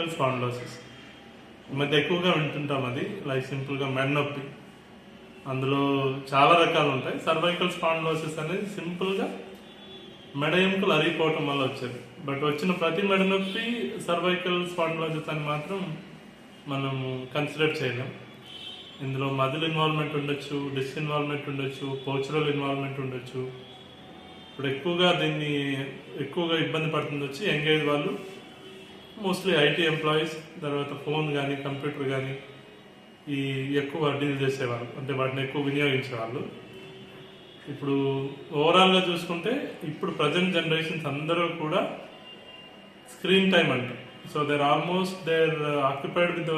Cervical spondylosis ఈ మధ్య ఎక్కువగా వింటుంటాం అది లైక్ సింపుల్గా మెడనొప్పి అందులో చాలా రకాలు ఉంటాయి. సర్వైకల్ స్పాండ్లోసిస్ అనేది సింపుల్గా మెడ ఎముకలు అరిగిపోవటం వల్ల వచ్చేది. బట్ వచ్చిన ప్రతి మెడ నొప్పి సర్వైకల్ స్పాండ్లోసిస్ అని మాత్రం మనం కన్సిడర్ చేయలేం. ఇందులో మదుల్ ఇన్వాల్వ్మెంట్ ఉండొచ్చు డిస్ ఇన్వాల్వ్మెంట్ ఉండొచ్చు పోచురల్ ఇన్వాల్వ్మెంట్ ఉండొచ్చు. ఇప్పుడు ఎక్కువగా దీన్ని ఎక్కువగా ఇబ్బంది పడుతుంది వచ్చి ఎంగేజ్ వాళ్ళు మోస్ట్లీ ఐటీ ఎంప్లాయీస్ తర్వాత ఫోన్ కానీ కంప్యూటర్ కానీ ఈ ఎక్కువ డీల్ చేసేవాళ్ళు. అంటే వాటిని ఎక్కువ వినియోగించేవాళ్ళు. ఇప్పుడు ఓవరాల్గా చూసుకుంటే ఇప్పుడు ప్రజెంట్ జనరేషన్స్ అందరూ కూడా స్క్రీన్ టైం అంట. So they're almost they're occupied with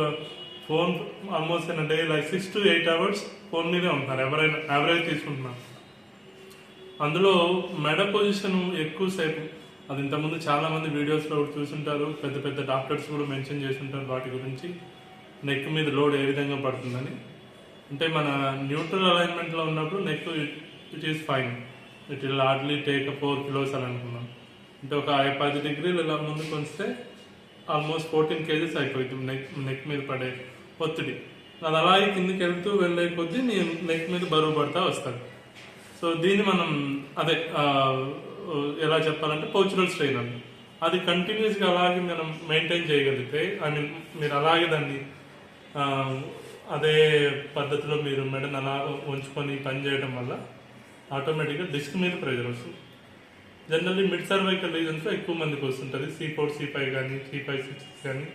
phone almost in day like six to eight hours phone మీదే ఉంటున్నారు. ఎవరైనా యావరేజ్ తీసుకుంటున్నారు. అందులో మెడ పొజిషన్ ఎక్కువసేపు అది ఇంతకుముందు చాలా మంది వీడియోస్లో కూడా చూసుంటారు. పెద్ద పెద్ద డాక్టర్స్ కూడా మెన్షన్ చేస్తుంటారు వాటి గురించి. నెక్ మీద లోడ్ ఏ విధంగా పడుతుందని. అంటే మన న్యూట్రల్ అలైన్మెంట్లో ఉన్నప్పుడు neck it is fine. It will hardly take four kilos అని అనుకున్నాం. అంటే ఒక పది డిగ్రీలు ఇలా ముందుకు వస్తే ఆల్మోస్ట్ ఫోర్టీన్ కేజీస్ అయిపోతుంది నెక్ నెక్ మీద పడే ఒత్తిడి. అది అలాగే కిందకి వెళ్తూ వెళ్ళే కొద్దీ నేను నెక్ మీద బరువు పడతా వస్తాను సో దీన్ని మనం అదే ఎలా చెప్పాలంటే పోచురల్ స్ట్రెయిన్ అని అది కంటిన్యూస్గా అలాగే మనం మెయింటైన్ చేయగలిగితే ఐ మీన్ మీరు అలాగే దాన్ని అదే పద్ధతిలో మీరు మెడను అలా ఉంచుకొని పని చేయడం వల్ల ఆటోమేటిక్గా డిస్క్ మీద ప్రెజర్ వస్తుంది. జనరల్లీ మిడ్ సర్వైకల్ రీజన్స్లో ఎక్కువ మందికి వస్తుంటుంది. సి ఫోర్ సి ఫైవ్ కానీ సి ఫైవ్ సిక్స్ కానీ